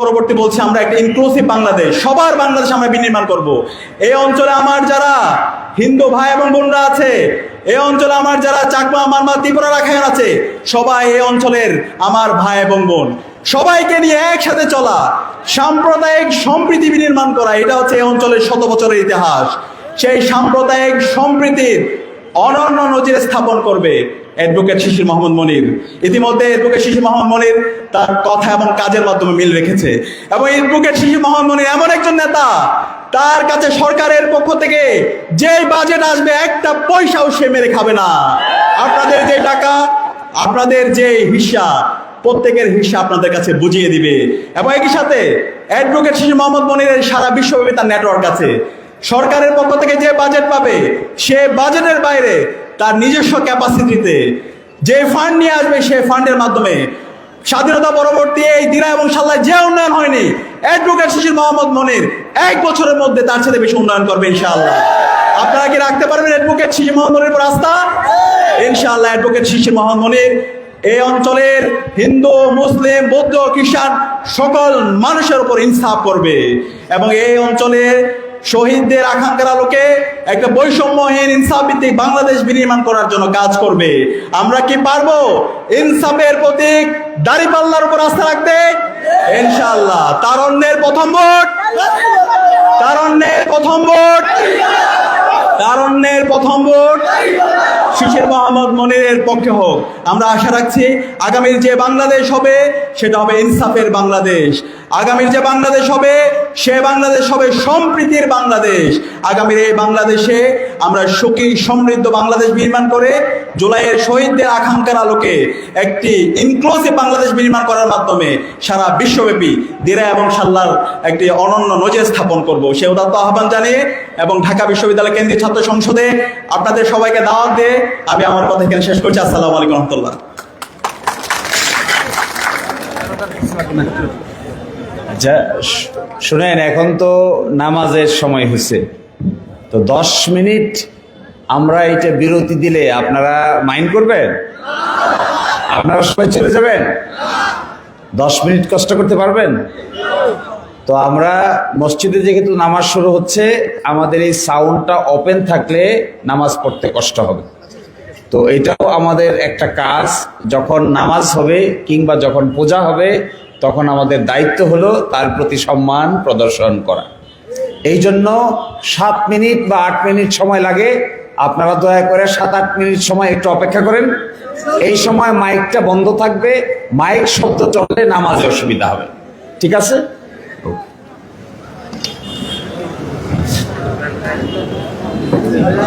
পরবর্তী বলছি, আমরা একটা ইনক্লুসিভ বাংলাদেশ। সবার বাংলাদেশ আমরা বিনির্মাণ করব। এই অঞ্চলে আমার যারা হিন্দু ভাই এবং বোনরা আছে, এই অঞ্চলে আমার যারা চাকমা, মারমা, ত্রিপুরা রাখায়ন আছে, সবাই এই অঞ্চলের আমার ভাই এবং বোন। সবাইকে নিয়ে একসাথে চলা, সাম্প্রদায়িক সম্প্রীতি বিনির্মাণ করা, এটা হচ্ছে এই অঞ্চলের শত বছরের ইতিহাস। সেই সাম্প্রদায়িক সম্প্রীতির অনন্য নজির স্থাপন করবে অ্যাডভোকেট শিশির মোহাম্মদ মনির। ইতিমধ্যে অ্যাডভোকেট শিশির মোহাম্মদ মনির তার কথা এবং কাজের মাধ্যমে মিল রেখেছে। এবং অ্যাডভোকেট শিশির মোহাম্মদ মনির এমন একজন নেতা, তার কাছে সরকারের পক্ষ থেকে যে বাজেট আসবে, একটা পয়সাও সে মেরে খাবে না। আপনাদের যে টাকা, আপনাদের যে হিসা, প্রত্যেকের হিসা আপনাদের কাছে বুঝিয়ে দিবে। এবং একই সাথে অ্যাডভোকেট শিশু মোহাম্মদ মনিরের সারা বিশ্বব্যাপী তার নেটওয়ার্ক আছে। সরকারের পক্ষ থেকে যে বাজেট পাবে, সে বাজেটের বাইরে তার নিজস্ব ক্যাপাসিটিতে যে ফান্ড নিয়ে আসবে, সে ফান্ডের মাধ্যমে স্বাধীনতা পরবর্তী এই দিনা এবং সাল্লায় যে উন্নয়ন হয়নি অ্যাডভোকেট শিশির মোহাম্মদ মনির এক বছরের মধ্যে তার সাথে বেশি উন্নয়ন করবে ইনশাআল্লাহ। আপনারা কি রাখতে পারবেন অ্যাডভোকেট শিশির মোহাম্মদ মনির উপর আস্থা? ইনশাআল্লাহ অ্যাডভোকেট শিশির মোহাম্মদ মনির এই অঞ্চলের হিন্দু, মুসলিম, বৌদ্ধ, খ্রিস্টান সকল মানুষের উপর ইনসাফ করবে এবং এই অঞ্চলে শহীদদের আকাঙ্ক্ষার আলোকে একটা বৈষম্যহীন ইনসাফ ভিত্তিক বাংলাদেশ বিনির্মাণ করার জন্য কাজ করবে। আমরা কি পারব? ইনসাফের প্রতীক দাড়িপাল্লার উপর আস্থা রাখতে? ইনশাআল্লাহ। তারণ্যের প্রথম ভোট? তারণ্যের প্রথম ভোট? তারণ্যের প্রথম ভোট? শিশির মোহাম্মদ মনিরের পক্ষে হোক। আমরা আশা রাখছি আগামীর যে বাংলাদেশ হবে, সেটা হবে ইনসাফের বাংলাদেশ। আগামীর যে বাংলাদেশ হবে সে বাংলাদেশ হবে সম্প্রীতির বাংলাদেশ। আগামীর এই বাংলাদেশে আমরা সুখী, সমৃদ্ধ বাংলাদেশ নির্মাণ করে জুলাইয়ের শহীদদের আকাঙ্ক্ষার আলোকে একটি ইনক্লুসিভ বাংলাদেশ নির্মাণ করার মাধ্যমে সারা বিশ্বব্যাপী দিরা এবং সাল্লার একটি অনন্য নজর স্থাপন করব। সে উদাত্ত আহ্বান জানিয়ে এবং ঢাকা বিশ্ববিদ্যালয় কেন্দ্রীয় ছাত্র সংসদে আপনাদের সবাইকে দাওয়াত দিয়ে আমি আমার কথা এখানে শেষ করছি। আসসালামু আলাইকুম রহমতুল্লাহ। আচ্ছা শুনেন, এখন তো নামাজের সময় হয়েছে তো দশ মিনিট আমরা এটা বিরতি দিলে আপনারা মাইন্ড করবেন? আপনারা সবাই চলে যাবেন? দশ মিনিট কষ্ট করতে পারবেন? তো আমরা মসজিদে যেহেতু নামাজ শুরু হচ্ছে, আমাদের এই সাউন্ডটা ওপেন থাকলে নামাজ পড়তে কষ্ট হবে। তো এটাও আমাদের একটা কাজ। যখন নামাজ হবে কিংবা যখন পূজা হবে, তখন আমাদের দায়িত্ব হলো তার প্রতি সম্মান প্রদর্শন করা। এই জন্য সাত মিনিট বা আট মিনিট সময় লাগে। আপনারা দয়া করে সাত আট মিনিট সময় একটু অপেক্ষা করেন। এই সময় মাইকটা বন্ধ থাকবে। মাইক শব্দ চললে নামাজে অসুবিধা হবে। ঠিক আছে?